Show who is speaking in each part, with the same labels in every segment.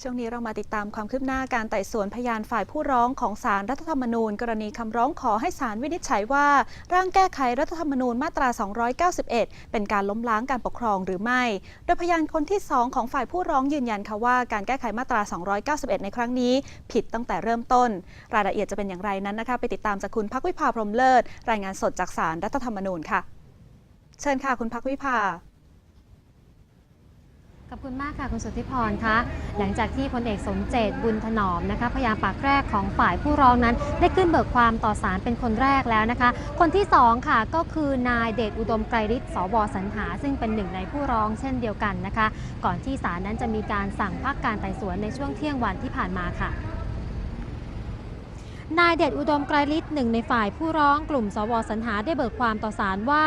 Speaker 1: ช่วงนี้เรามาติดตามความคืบหน้าการไต่สวนพยานฝ่ายผู้ร้องของสารรัฐธรรมนูญ กรณีคำร้องขอให้ศาลวินิจฉัยว่า ร่างแก้ไขรัฐธรรมนูญมาตรา 291 เป็นการล้มล้างการปกครองหรือไม่ โดยพยานคนที่ 2 ของฝ่ายผู้ร้องยืนยันค่ะว่าการแก้ไขมาตรา 291 ในครั้งนี้ ผิดตั้งแต่เริ่มต้น รายละเอียดจะเป็นอย่างไรนั้นนะคะ ไปติดตามจากคุณพักวิภาพรมเลิศ รายงานสดจากสารรัฐธรรมนูญค่ะ เชิญค่ะคุณพักวิภา
Speaker 2: ขอบคุณมากค่ะ คุณสุทธิพรคะหลังจากที่พลเอกสมเจตบุญถนอมนะคะพยานปากแรกของฝ่ายผู้ร้องนั้น ได้ขึ้นเบิกความต่อศาลเป็นคนแรกแล้วนะคะ คนที่สองค่ะก็คือนายเดชอุดมไกรฤทธิ์สวสรรหา ซึ่งเป็นหนึ่งในผู้ร้องเช่นเดียวกันนะคะ ก่อนที่ศาลนั้นจะมีการสั่งพักการไต่สวนในช่วงเที่ยงวันที่ผ่านมาค่ะ นายเดชอุดมไกรฤทธิ์หนึ่งในฝ่ายผู้ร้องกลุ่มสวสรรหาได้เบิกความต่อศาลว่า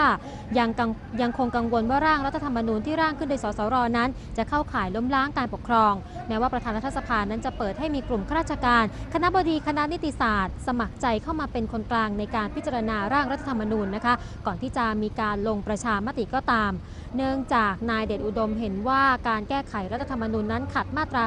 Speaker 2: ยังกังยังคงกังวลว่าร่างรัฐธรรมนูญที่ร่างขึ้นโดยสสรนั้น จะเข้าข่ายล้มล้างการปกครอง แม้ว่าประธานรัฐสภานั้นจะเปิดให้มีกลุ่มข้าราชการ คณะบดีคณะนิติศาสตร์ สมัครใจเข้ามาเป็นคนกลางในการพิจารณาร่างรัฐธรรมนูญนะคะ ก่อนที่จะมีการลงประชามติก็ตาม เนื่องจากนายเดชอุดมเห็นว่าการแก้ไขรัฐธรรมนูญนั้นขัดมาตรา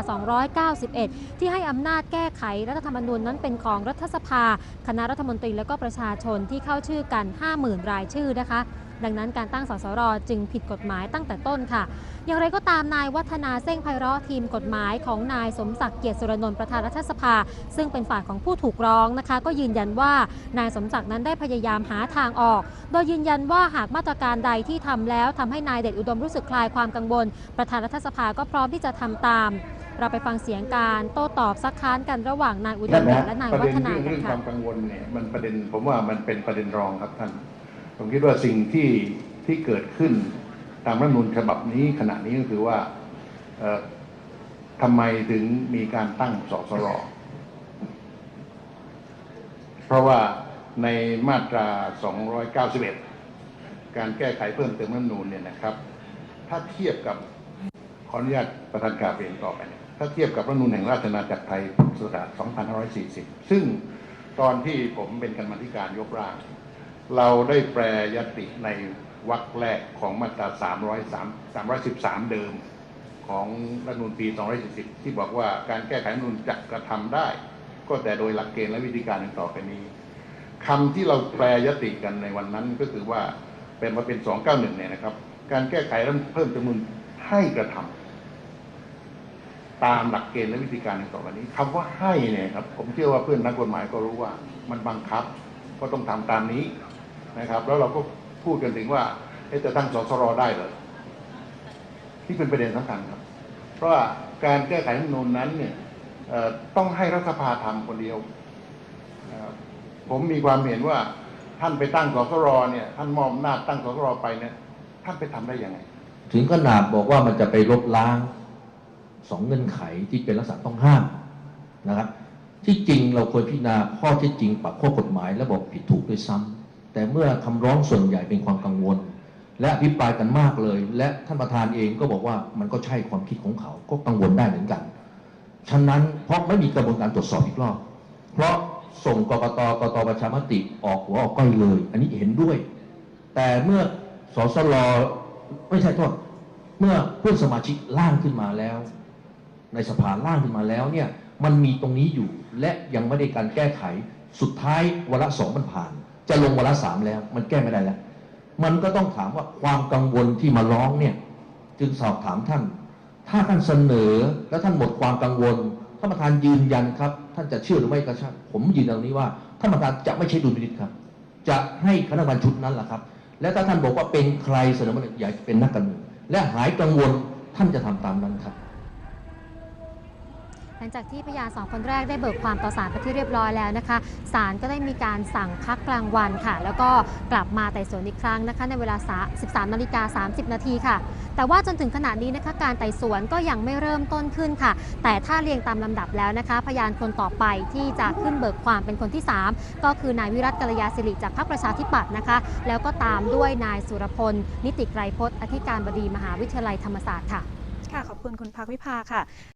Speaker 2: 291 ที่ให้อำนาจแก้ไขรัฐธรรมนูญนั้นเป็นของรัฐสภา คณะรัฐมนตรีและก็ประชาชนที่เข้าชื่อกัน 50,000 รายชื่อนะคะ ดังนั้นการตั้งสสรจึงผิดกฎหมายตั้งแต่ต้นค่ะ อย่างไรก็ตามนายวัฒนาเส้งไพเราะทีมกฎหมายของนายสมศักดิ์เกียรติสุรนนท์ประธานรัฐสภา ซึ่งเป็นฝ่ายของผู้ถูกร้องนะคะ ก็ยืนยันว่านายสมศักดิ์นั้นได้พยายามหาทางออก โดยยืนยันว่าหากมาตรการใดที่ทำแล้วทำให้นายเดชอุดมรู้สึกคลายความกังวล ประธานรัฐสภาก็พร้อมที่จะทำตาม เราไปฟังเสียงการโต้ตอบซักค้านกันระหว่างนายอุด
Speaker 3: นั่
Speaker 2: ม
Speaker 3: นนะ
Speaker 2: เดช
Speaker 3: ฮะ
Speaker 2: และนาย
Speaker 3: ประ
Speaker 2: วั
Speaker 3: เด็น
Speaker 2: ฒนา
Speaker 3: เรื่อง
Speaker 2: กัน
Speaker 3: เรื่องค
Speaker 2: ค่ะ
Speaker 3: วามกังวลเนี่ยมันประเด็นผมว่ามันเป็นประเด็นรองครับท่าน ผมคิดว่าสิ่งที่ที่เกิดขึ้นตามรัฐธรรมนูญฉบับนี้ขณะนี้ก็คือว่าเอ่อทำไมถึงมีการตั้งสสรเพราะว่าในมาตรา 291 การแก้ไขเพิ่มเติมรัฐธรรมนูญเนี่ยนะครับ ถ้าเทียบกับขออนุญาตประธานกราบเรียนต่อไปเนี่ย ถ้าเทียบกับรัฐธรรมนูญแห่งราชอาณาจักรไทยพุทธศักราช 2540 ซึ่งตอนที่ผมเป็นกรรมธิการยกร่าง เราได้แปรยติในวรรคแรกของมาตรา 303 313 เดิมของรัฐธรรมนูญปี 2540 ที่บอกว่าการแก้ไขรัฐธรรมนูญจะกระทำได้ ก็แต่โดยหลักเกณฑ์และวิธีการดังต่อไปนี้คำที่เราแปรยติกันในวันนั้นก็คือว่าเป็นมาเป็น 291 เนี่ยนะครับ การแก้ไขรัฐเพิ่มจำนวนให้กระทำ ตามหลักเกณฑ์และวิธีการดังต่อไปนี้คำว่าให้เนี่ยครับ ผมเชื่อว่าเพื่อนนักกฎหมายก็รู้ว่ามันบังคับก็ต้องทำตามนี้นะครับ แล้วเราก็พูดกันถึงว่าจะตั้งสสรได้เหรอที่เป็นประเด็นสำคัญครับ เพราะว่าการแก้ไขรัฐธรรมนูญนั้นเนี่ยต้องให้รัฐสภาทำคนเดียว ผมมีความเห็นว่าท่านไปตั้งสสรเนี่ย ท่านมอบอำนาตั้งสสรไปเนี่ยท่านไปทำได้ยังไง
Speaker 4: ถึงขนาดบอกว่ามันจะไปลบล้าง สองเงื่อนไขที่เป็นลักษณะต้องห้ามนะครับ ที่จริงเราควรพิจารณาข้อที่จริงปรับข้อกฎหมายและบอกผิดถูกด้วยซ้ำแต่เมื่อคำร้องส่วนใหญ่เป็นความกังวล และอภิปรายกันมากเลย และท่านประธานเองก็บอกว่ามันก็ใช่ความคิดของเขาก็กังวลได้เหมือนกัน ฉะนั้นเพราะไม่มีกระบวนการตรวจสอบอีกรอบเพราะส่งกรกตกตประชามติออกหัวออกก้อยเลย อันนี้เห็นด้วย แต่เมื่อสสลไม่ใช่โทษเมื่อเพื่อนสมาชิกร่างขึ้นมาแล้ว ในสภาร่างขึ้นมาแล้วเนี่ยมันมีตรงนี้อยู่และยังไม่ได้การแก้ไข สุดท้ายวาระสองมันผ่าน จะลงวาระสามแล้วมันแก้ไม่ได้แล้ว มันก็ต้องถามว่าความกังวลที่มาร้องเนี่ยจึงสอบถามท่าน ถ้าท่านเสนอแล้วท่านหมดความกังวลท่านประธานยืนยันครับ ท่านจะเชื่อหรือไม่ก็ช่างผมยืนยันตรงนี้ว่าท่านประธานจะไม่ใช่ดุลพินิจครับ จะให้คณะกรรมการชุดนั้นแหละครับ และถ้าท่านบอกว่าเป็นใครเสนอมาเนี่ยอยากเป็นนักการเมืองและหายกังวลท่านจะทำตามนั้นครับ
Speaker 2: หลังจากที่พยานสองคนแรกได้เบิกความต่อศาลไปที่เรียบร้อยแล้วนะคะศาลก็ได้มีการสั่งพักกลางวันค่ะ แล้วก็กลับมาไต่สวนอีกครั้งนะคะ ในเวลา 13นาฬิกา30 นาทีค่ะ แต่ว่าจนถึงขณะนี้นะคะการไต่สวนก็ยังไม่เริ่มต้นขึ้นค่ะ แต่ถ้าเรียงตามลำดับแล้วนะคะ พยานคนต่อไปที่จะขึ้นเบิกความเป็นคนที่ 3 ก็คือนายวิรัตกัลยาสิริจากพรรคประชาธิปัตย์นะคะ แล้วก็ตามด้วยนายสุรพล นิติไกรพจน์อธิการบดีมหาวิทยาลัยธรรมศาสตร์ค่ะ
Speaker 1: ค่ะขอบคุณคุณพักวิภาค่ะ